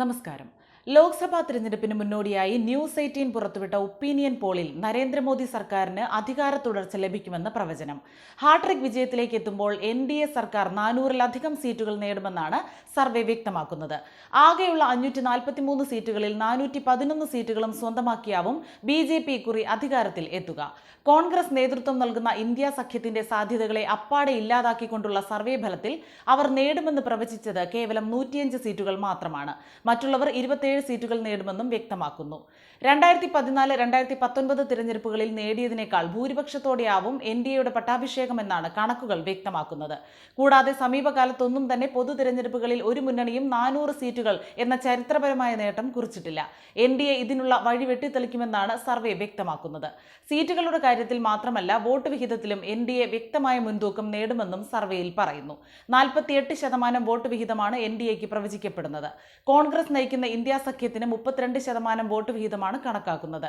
നമസ്കാരം ലോക്സഭാ തിരഞ്ഞെടുപ്പിന് മുന്നോടിയായി ന്യൂസ് എയ്റ്റീൻ പുറത്തുവിട്ട ഒപ്പീനിയൻ പോളിൽ നരേന്ദ്രമോദി സർക്കാരിന് അധികാര തുടർച്ച ലഭിക്കുമെന്ന് പ്രവചനം. ഹാട്രിക് വിജയത്തിലേക്ക് എത്തുമ്പോൾ എൻ ഡി എ സർക്കാർ നാനൂറിലധികം സീറ്റുകൾ നേടുമെന്നാണ് സർവേ വ്യക്തമാക്കുന്നത്. ആകെയുള്ള അഞ്ഞൂറ്റി നാൽപ്പത്തിമൂന്ന് സീറ്റുകളിൽ നാനൂറ്റി പതിനൊന്ന് സീറ്റുകളും സ്വന്തമാക്കിയാവും ബി ജെ പി ഇക്കുറി അധികാരത്തിൽ എത്തുക. കോൺഗ്രസ് നേതൃത്വം നൽകുന്ന ഇന്ത്യ സഖ്യത്തിന്റെ സാധ്യതകളെ അപ്പാടെ ഇല്ലാതാക്കിക്കൊണ്ടുള്ള സർവേ ഫലത്തിൽ അവർ നേടുമെന്ന് പ്രവചിച്ചത് കേവലം നൂറ്റിയഞ്ച് സീറ്റുകൾ മാത്രമാണ്. മറ്റുള്ളവർ ഇരുപത്തിയേഴ് സീറ്റുകൾ നേടുമെന്നും വ്യക്തമാക്കുന്നു. രണ്ടായിരത്തി പതിനാല് രണ്ടായിരത്തി പത്തൊൻപത് തിരഞ്ഞെടുപ്പുകളിൽ നേടിയതിനേക്കാൾ ഭൂരിപക്ഷത്തോടെയാവും എൻ ഡി എയുടെ പട്ടാഭിഷേകമെന്നാണ് കണക്കുകൾ വ്യക്തമാക്കുന്നത്. കൂടാതെ സമീപകാലത്തൊന്നും തന്നെ പൊതു തിരഞ്ഞെടുപ്പുകളിൽ ഒരു മുന്നണിയും നാനൂറ് സീറ്റുകൾ എന്ന ചരിത്രപരമായ നേട്ടം കുറിച്ചിട്ടില്ല. എൻ ഡി എ ഇതിനുള്ള വഴി വെട്ടിത്തെളിക്കുമെന്നാണ് സർവേ വ്യക്തമാക്കുന്നത്. സീറ്റുകളുടെ കാര്യത്തിൽ മാത്രമല്ല വോട്ട് വിഹിതത്തിലും എൻ ഡി എ വ്യക്തമായ മുൻതൂക്കം നേടുമെന്നും സർവേയിൽ പറയുന്നു. നാൽപ്പത്തിയെട്ട് ശതമാനം വോട്ട് വിഹിതമാണ് എൻ ഡി എക്ക് പ്രവചിക്കപ്പെടുന്നത്. കോൺഗ്രസ് നയിക്കുന്ന ഇന്ത്യ സഖ്യത്തിന് മുപ്പത്തിരണ്ട് ശതമാനം വോട്ട് വിഹിതമാണ് കണക്കാക്കുന്നത്.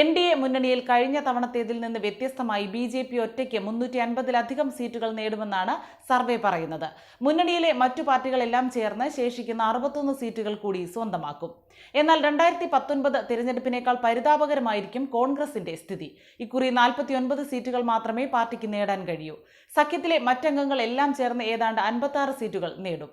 എൻ ഡി എ മുന്നണിയിൽ കഴിഞ്ഞ തവണത്തേതിൽ നിന്ന് വ്യത്യസ്തമായി ബി ജെ പി ഒറ്റയ്ക്ക് മുന്നൂറ്റി അൻപതിലധികം സീറ്റുകൾ നേടുമെന്നാണ് സർവേ പറയുന്നത്. മുന്നണിയിലെ മറ്റു പാർട്ടികളെല്ലാം ചേർന്ന് ശേഷിക്കുന്ന അറുപത്തൊന്ന് സീറ്റുകൾ കൂടി സ്വന്തമാക്കും. എന്നാൽ രണ്ടായിരത്തി പത്തൊൻപത് തിരഞ്ഞെടുപ്പിനേക്കാൾ പരിതാപകരമായിരിക്കും കോൺഗ്രസിന്റെ സ്ഥിതി. ഇക്കുറി നാൽപ്പത്തിയൊൻപത് സീറ്റുകൾ മാത്രമേ പാർട്ടിക്ക് നേടാൻ കഴിയൂ. സഖ്യത്തിലെ മറ്റംഗങ്ങൾ എല്ലാം ചേർന്ന് ഏതാണ്ട് അൻപത്തി സീറ്റുകൾ നേടും.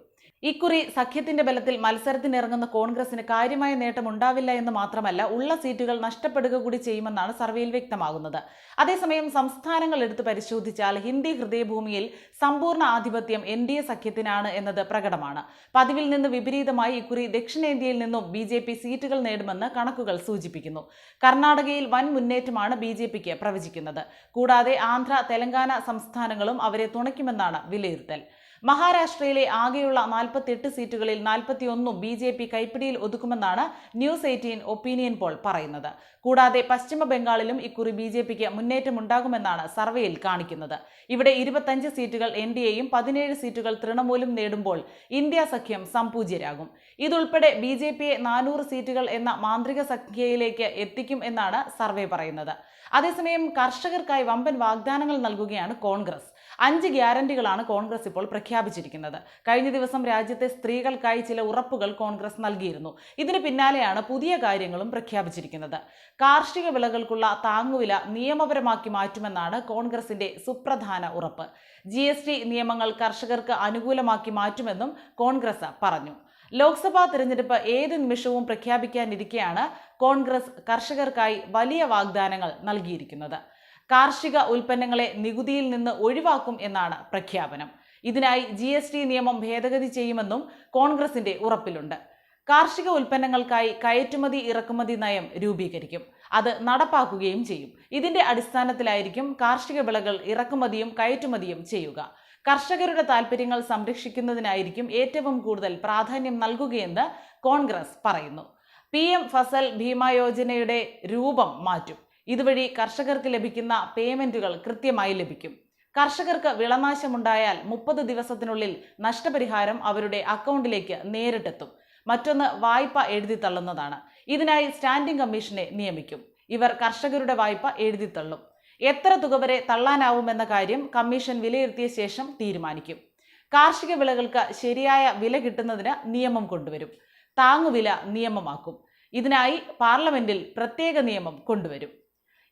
ഇക്കുറി സഖ്യത്തിന്റെ ബലത്തിൽ മത്സരത്തിനിറങ്ങുന്ന കോൺഗ്രസിന് കാര്യമായ നേട്ടം ഉണ്ടാവില്ല എന്ന് മാത്രമല്ല ഉള്ള സീറ്റുകൾ നഷ്ടപ്പെടുക കൂടി ചെയ്യുമെന്നാണ് സർവേയിൽ വ്യക്തമാകുന്നത്. അതേസമയം സംസ്ഥാനങ്ങൾ എടുത്തു പരിശോധിച്ചാൽ ഹിന്ദി ഹൃദയഭൂമിയിൽ സമ്പൂർണ ആധിപത്യം എൻ ഡി എ സഖ്യത്തിനാണ് എന്നത് പ്രകടമാണ്. പതിവിൽ നിന്ന് വിപരീതമായി ഇക്കുറി ദക്ഷിണേന്ത്യയിൽ നിന്നും ബി ജെ പി സീറ്റുകൾ നേടുമെന്ന് കണക്കുകൾ സൂചിപ്പിക്കുന്നു. കർണാടകയിൽ വൻ മുന്നേറ്റമാണ് ബി ജെ പിക്ക് പ്രവചിക്കുന്നത്. കൂടാതെ ആന്ധ്ര തെലങ്കാന സംസ്ഥാനങ്ങളും അവരെ തുണയ്ക്കുമെന്നാണ് വിലയിരുത്തൽ. മഹാരാഷ്ട്രയിലെ ആകെയുള്ള നാൽപ്പത്തിയെട്ട് സീറ്റുകളിൽ നാൽപ്പത്തിയൊന്നും ബി ജെ പി കൈപ്പിടിയിൽ ഒതുക്കുമെന്നാണ് ന്യൂസ് എയ്റ്റീൻ ഒപ്പീനിയൻ പോൾ പറയുന്നത്. കൂടാതെ പശ്ചിമ ബംഗാളിലും ഇക്കുറി ബി ജെ പിക്ക് മുന്നേറ്റമുണ്ടാകുമെന്നാണ് സർവേയിൽ കാണിക്കുന്നത്. ഇവിടെ ഇരുപത്തഞ്ച് സീറ്റുകൾ എൻ ഡി എയും പതിനേഴ് സീറ്റുകൾ തൃണമൂലും നേടുമ്പോൾ ഇന്ത്യ സഖ്യം സംപൂജ്യരാകും ഇതുൾപ്പെടെ ബി ജെ പിയെ നാനൂറ് സീറ്റുകൾ എന്ന മാന്ത്രിക സംഖ്യയിലേക്ക് എത്തിക്കും എന്നാണ് സർവേ പറയുന്നത്. അതേസമയം കർഷകർക്കായി വമ്പൻ വാഗ്ദാനങ്ങൾ നൽകുകയാണ് കോൺഗ്രസ്. അഞ്ച് ഗ്യാരണ്ടികളാണ് കോൺഗ്രസ് ഇപ്പോൾ പ്രഖ്യാപിച്ചിരിക്കുന്നത്. കഴിഞ്ഞ ദിവസം രാജ്യത്തെ സ്ത്രീകൾക്കായി ചില ഉറപ്പുകൾ കോൺഗ്രസ് നൽകിയിരുന്നു. ഇതിന് പിന്നാലെയാണ് പുതിയ കാര്യങ്ങളും പ്രഖ്യാപിച്ചിരിക്കുന്നത്. കാർഷിക വിളകൾക്കുള്ള താങ്ങുവില നിയമപരമാക്കി മാറ്റുമെന്നാണ് കോൺഗ്രസിന്റെ സുപ്രധാന ഉറപ്പ്. ജി നിയമങ്ങൾ കർഷകർക്ക് അനുകൂലമാക്കി മാറ്റുമെന്നും കോൺഗ്രസ് പറഞ്ഞു. ലോക്സഭാ തിരഞ്ഞെടുപ്പ് ഏത് നിമിഷവും പ്രഖ്യാപിക്കാനിരിക്കെയാണ് കോൺഗ്രസ് കർഷകർക്കായി വലിയ വാഗ്ദാനങ്ങൾ നൽകിയിരിക്കുന്നത്. കാർഷിക ഉൽപ്പന്നങ്ങളെ നികുതിയിൽ നിന്ന് ഒഴിവാക്കും എന്നാണ് പ്രഖ്യാപനം. ഇതിനായി ജി എസ് ടി നിയമം ഭേദഗതി ചെയ്യുമെന്നും കോൺഗ്രസിന്റെ ഉറപ്പിലുണ്ട്. കാർഷിക ഉൽപ്പന്നങ്ങൾക്കായി കയറ്റുമതി ഇറക്കുമതി നയം രൂപീകരിക്കും. അത് നടപ്പാക്കുകയും ചെയ്യും. ഇതിന്റെ അടിസ്ഥാനത്തിലായിരിക്കും കാർഷിക വിളകൾ ഇറക്കുമതിയും കയറ്റുമതിയും ചെയ്യുക. കർഷകരുടെ താൽപ്പര്യങ്ങൾ സംരക്ഷിക്കുന്നതിനായിരിക്കും ഏറ്റവും കൂടുതൽ പ്രാധാന്യം നൽകുകയെന്ന് കോൺഗ്രസ് പറയുന്നു. പി എം ഫസൽ ഭീമ യോജനയുടെ രൂപം മാറ്റും. ഇതുവഴി കർഷകർക്ക് ലഭിക്കുന്ന പേയ്മെന്റുകൾ കൃത്യമായി ലഭിക്കും. കർഷകർക്ക് വിളനാശമുണ്ടായാൽ മുപ്പത് ദിവസത്തിനുള്ളിൽ നഷ്ടപരിഹാരം അവരുടെ അക്കൗണ്ടിലേക്ക് നേരിട്ടെത്തും. മറ്റൊന്ന് വായ്പ എഴുതി തള്ളുന്നതാണ്. ഇതിനായി സ്റ്റാൻഡിംഗ് കമ്മീഷനെ നിയമിക്കും. ഇവർ കർഷകരുടെ വായ്പ എഴുതി തള്ളും. എത്ര തുക വരെ തള്ളാനാവുമെന്ന കാര്യം കമ്മീഷൻ വിലയിരുത്തിയ ശേഷം തീരുമാനിക്കും. കാർഷിക വിളകൾക്ക് ശരിയായ വില കിട്ടുന്നതിന് നിയമം കൊണ്ടുവരും. താങ്ങുവില നിയമമാക്കും. ഇതിനായി പാർലമെന്റിൽ പ്രത്യേക നിയമം കൊണ്ടുവരും.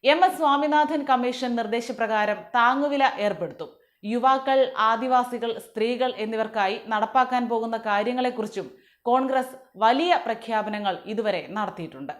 എം എസ് സ്വാമിനാഥൻ കമ്മീഷൻ നിർദ്ദേശപ്രകാരം താങ്ങുവില ഏർപ്പെടുത്തും. യുവാക്കൾ ആദിവാസികൾ സ്ത്രീകൾ എന്നിവർക്കായി നടപ്പാക്കാൻ പോകുന്ന കാര്യങ്ങളെക്കുറിച്ചും കോൺഗ്രസ് വലിയ പ്രഖ്യാപനങ്ങൾ ഇതുവരെ നടത്തിയിട്ടുണ്ട്.